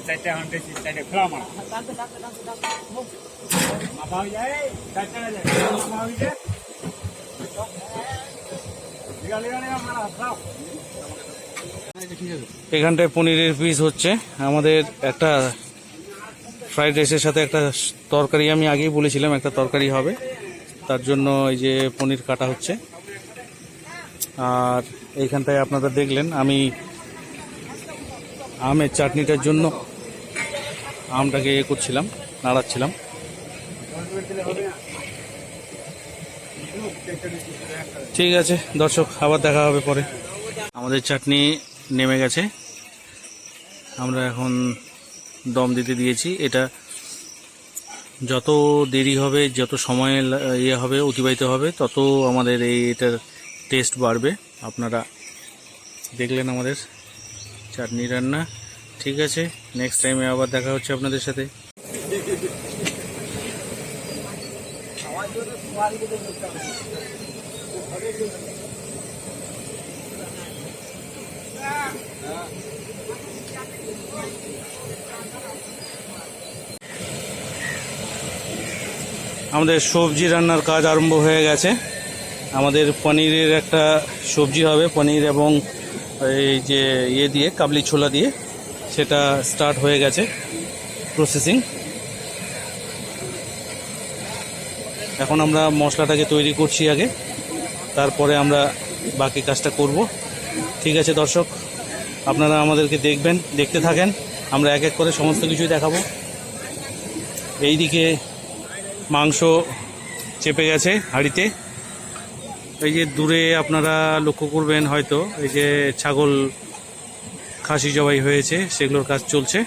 চারটে ঘন্টা চারটে খোলা মারা মাথা হয়ে যায় চারটে মাথা হয়ে যায় এখানটায় পনিরের পিস হচ্ছে। আমাদের একটা ফ্রাইড রাইসের সাথে একটা তরকারি, আমি আগেই বলেছিলাম একটা তরকারি হবে। তার জন্য এই যে পনির কাটা হচ্ছে। আর এইখানটায় আপনারা দেখলেন, আমি আমের চাটনিটার জন্য আমটাকে এ করছিলাম, নাড়াচ্ছিলাম। ঠিক আছে, দর্শক, আবার দেখা হবে পরে। আমাদের চাটনি নেমে গেছে। আমরা এখন দম দিতে দিয়েছি। এটা যত দেরি হবে, যত সময় ইয়ে হবে, অতিবাহিত হবে, তত আমাদের এই এটার টেস্ট বাড়বে। আপনারা দেখলেন আমাদের চাটনি রান্না। ঠিক আছে নেক্সট টাইমে আবার দেখা হচ্ছে আপনাদের সাথে। আমাদের সবজি রান্নার কাজ আরম্ভ হয়ে গেছে। আমাদের পনিরের একটা সবজি হবে, পনির এবং এই যে ইয়ে দিয়ে, কাবলি ছোলা দিয়ে। সেটা স্টার্ট হয়ে গেছে প্রসেসিং এখন আমরা মশলাটাকে তৈরি করছি আগে। তারপরে আমরা বাকি কাজটা করব। ঠিক আছে দর্শক? আপনারা আমাদেরকে দেখবেন, দেখতে থাকেন। আমরা এক এক করে সমস্ত কিছুই দেখাবো। এইদিকে মাংস চেপে গেছে হাঁড়িতে। এই যে দূরে আপনারা লক্ষ্য করবেন হয়তো, এই যে ছাগল খাসি জবাই হয়েছে, সেগুলোর কাজ চলছে।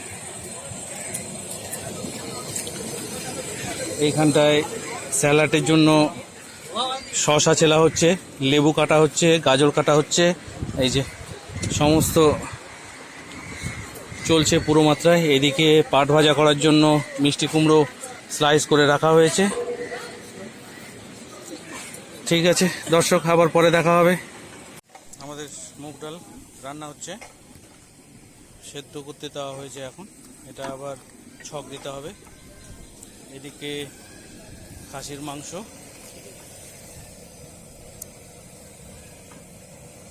এইখানটায় স্যালাডের জন্য শশা চেলা হচ্ছে, লেবু কাটা হচ্ছে, গাজর কাটা হচ্ছে, এই যে সমস্ত চলছে পুরো মাত্রায়। এদিকে পাট ভাজা করার জন্য মিষ্টি কুমড়ো স্লাইস করে রাখা হয়েছে। ঠিক আছে, দর্শক, আবার পরে দেখা হবে। আমাদের মুগ ডাল রান্না হচ্ছে। সেদ্ধ করতে দেওয়া হয়েছে এখন। এটা আবার ছক দিতে হবে। এদিকে খাসির মাংস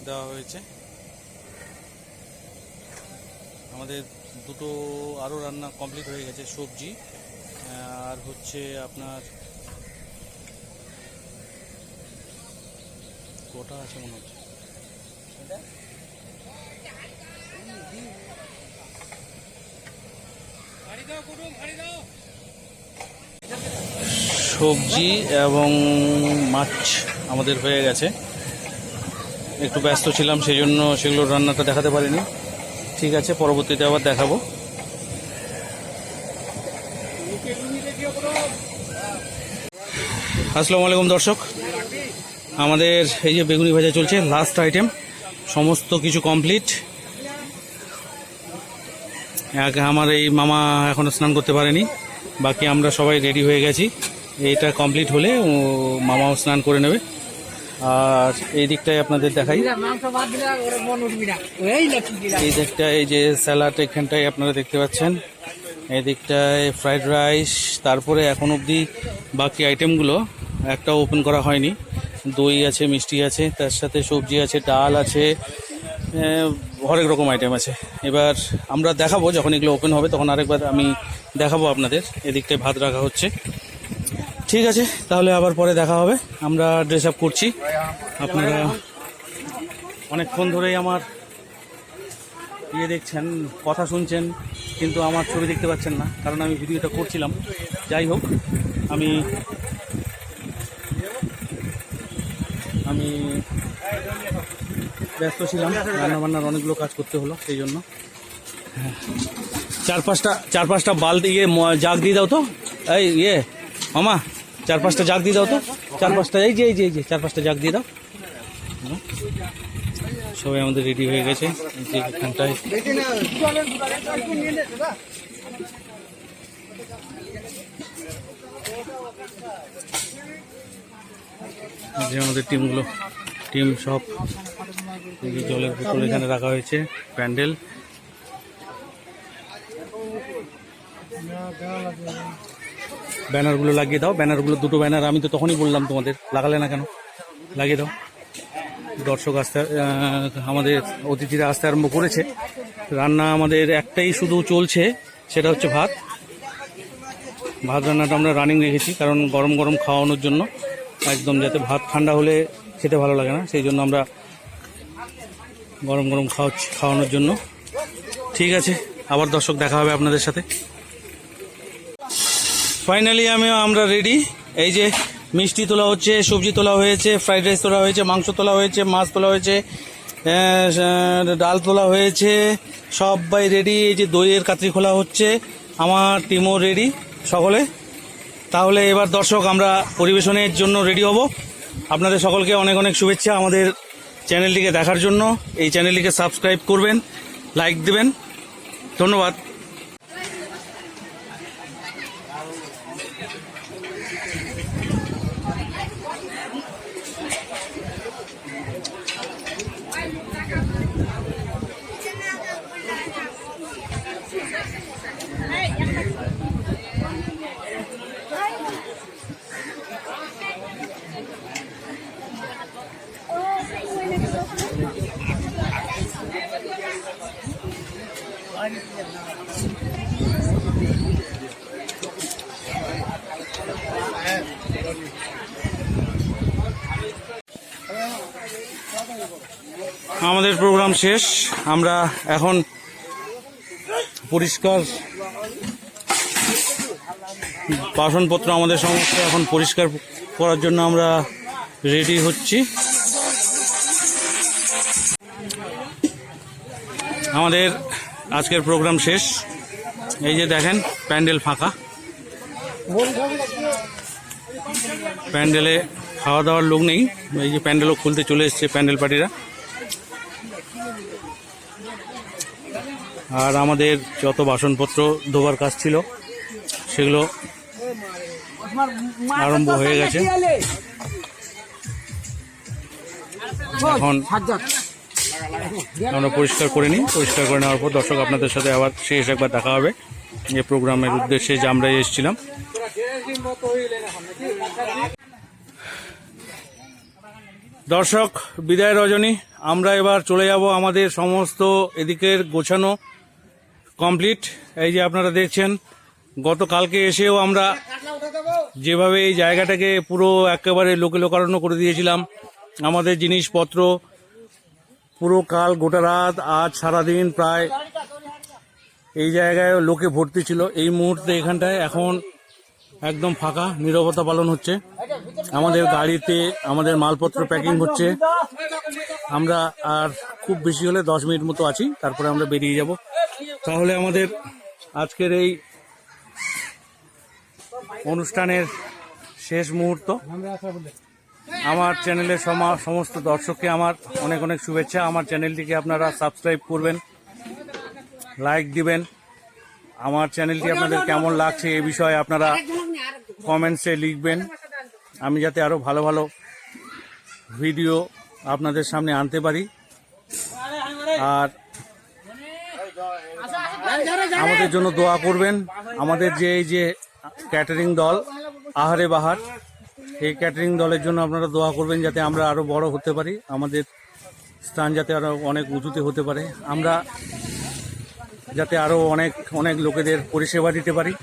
দেওয়া হয়েছে। আমাদের দুটো আরও রান্না কমপ্লিট হয়ে গেছে, সবজি, আর হচ্ছে আপনার গোটা আছে মনে হচ্ছে? সবজি এবং মাছ আমাদের হয়ে গেছে। একটু ব্যস্ত ছিলাম সেই জন্য সেগুলোর রান্নাটা দেখাতে পারিনি। ঠিক আছে, পরবর্তীতে আবার দেখাবো। আসসালামু আলাইকুম দর্শক। আমাদের এই যে বেগুনি ভাজা চলছে লাস্ট আইটেম সমস্ত কিছু কমপ্লিট আমার এই মামা এখনও স্নান করতে পারেনি, বাকি আমরা সবাই রেডি হয়ে গেছি। এটা কমপ্লিট হলে মামাও স্নান করে নেবে। আর এই দিকটায় আপনাদের দেখাই। এই দিলাম এই যে স্যালাড এখানটায় আপনারা দেখতে পাচ্ছেন। এই দিকটায় ফ্রাইড রাইস, তারপরে এখন অবধি বাকি আইটেমগুলো একটাও ওপেন করা হয়নি। দই আছে, মিষ্টি আছে, তার সাথে সবজি আছে, ডাল আছে হরেক রকম আইটেম আছে। এবার আমরা দেখাবো, যখন এগুলো ওপেন হবে, তখন আরেকবার আমি দেখাবো আপনাদের। এদিকটায় ভাত রাখা হচ্ছে। ঠিক আছে, তাহলে আবার পরে দেখা হবে। আমরা ড্রেস আপ করছি। আপনারা অনেকক্ষণ ধরেই আমার ইয়ে দেখছেন, কথা শুনছেন, কিন্তু আমার ছবি দেখতে পাচ্ছেন না, কারণ আমি ভিডিওটা করছিলাম। যাই হোক, আমি আমি ব্যস্ত ছিলাম রান্না বান্নার অনেকগুলো কাজ করতে হলো, সেই জন্য। চার পাঁচটা চার পাঁচটা বালতি ইয়ে জাগ দিয়ে দাও তো। এই ইয়ে মামা, চার পাঁচটা জাগ দিয়ে দাও তো। চার পাঁচটা, এই যে এই যে এই যে, চার পাঁচটা জাগ দিয়ে দাও। সবাই আমাদের রেডি হয়ে গেছে। এখানটায়। যে আমাদের টিমগুলো টিম সব। জলের বোতল এখানে রাখা হয়েছে, প্যান্ডেল। ব্যানারগুলো লাগিয়ে দাও। ব্যানারগুলো, দুটো ব্যানার, আমি তো তখনই বললাম তোমাদের, লাগালে না কেন? লাগিয়ে দাও। দর্শক আসতে আমাদের অতিথিরা আসতে আরম্ভ করেছে। রান্না আমাদের একটাই শুধু চলছে, সেটা হচ্ছে ভাত। ভাত রান্নাটা আমরা রানিং রেখেছি, কারণ গরম গরম খাওয়ানোর জন্য, একদম যাতে ভাত ঠান্ডা হলে খেতে ভালো লাগে না, সেই জন্য আমরা গরম গরম খাওয়াচ্ছি খাওয়ানোর জন্য। ঠিক আছে, আবার দর্শক দেখা হবে আপনাদের সাথে। ফাইনালি আমি আমরা রেডি এই যে মিষ্টি তোলা হচ্ছে, সবজি তোলা হয়েছে ফ্রাইড রাইস তোলা হয়েছে, মাংস তোলা হয়েছে, মাছ তোলা হয়েছে ডাল তোলা হয়েছে, সবাই রেডি এই যে দইয়ের কাতরি খোলা হচ্ছে, আমার টিমও রেডি সকলে। তাহলে এবার দর্শক, আমরা পরিবেশনের জন্য রেডি হব। আপনাদের সকলকে অনেক অনেক শুভেচ্ছা আমাদের চ্যানেলটিকে দেখার জন্য। এই চ্যানেলটিকে সাবস্ক্রাইব করবেন লাইক দেবেন। ধন্যবাদ। আমাদের প্রোগ্রাম শেষ। আমরা এখন পরিষ্কার বাসনপত্র আমাদের সমস্ত এখন পরিষ্কার করার জন্য আমরা রেডি হচ্ছি। আমাদের আজকের প্রোগ্রাম শেষ। এই যে দেখেন, প্যান্ডেল ফাঁকা। প্যান্ডেলে খাওয়া দাওয়ার লোক নেই। এই যে প্যান্ডেলও খুলতে চলে এসছে প্যান্ডেল পার্টিরা। আর আমাদের যত বাসনপত্র ধোবার কাজ ছিল, সেগুলো আরম্ভ হয়ে গেছে। এখন আমরা পরিষ্কার করে নিই পরিষ্কার করে নেওয়ার পর দর্শক আপনাদের সাথে আবার শেষ একবার দেখা হবে। যে প্রোগ্রামের উদ্দেশ্যে যে আমরা এসেছিলাম। দর্শক, বিদায় রজনী, আমরা এবার চলে যাব আমাদের সমস্ত এদিকের গোছানো কমপ্লিট। এই যে আপনারা দেখছেন, গতকালকে এসেও আমরা যেভাবে এই জায়গাটাকে পুরো একেবারে লোকে লোকারণ্য করে দিয়েছিলাম, আমাদের জিনিসপত্র পুরো কাল গোটা রাত, আজ সারাদিন প্রায় এই জায়গায় লোকে ভর্তি ছিল। এই মুহূর্তে এখানটায় এখন একদম ফাঁকা, নীরবতা পালন হচ্ছে। আমাদের গাড়িতে আমাদের মালপত্র প্যাকিং হচ্ছে। আমরা আর খুব বেশি হলে দশ মিনিট মতো আছি, তারপরে আমরা বেরিয়ে যাব। তাহলে আমাদের আজকের এই অনুষ্ঠানের শেষ মুহূর্ত। আমার চ্যানেলের সমা- সমস্ত দর্শককে আমার অনেক অনেক শুভেচ্ছা। আমার চ্যানেলটিকে আপনারা সাবস্ক্রাইব করবেন লাইক দিবেন। আমার চ্যানেলটি আপনাদের কেমন লাগছে এ বিষয়ে আপনারা কমেন্টসে লিখবেন। আমি যাতে আরও ভালো ভালো ভিডিও আপনাদের সামনে আনতে পারি। আর আমাদের জন্য দোয়া করবেন। আমাদের যে, এই যে ক্যাটারিং দল, আহারে বাহার। এই ক্যাটারিং দলের জন্য আপনারা দোয়া করবেন যাতে আমরা আরও বড় হতে পারি, আমাদের স্থান যাতে আরও অনেক উঁচুতে হতে পারে। আমরা যাতে আরও অনেক অনেক লোকেদের পরিষেবা দিতে পারি।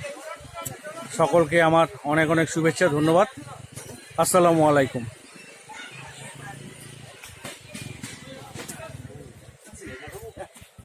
সকলকে আমার অনেক অনেক শুভেচ্ছা, ধন্যবাদ। আসসালামু আলাইকুম।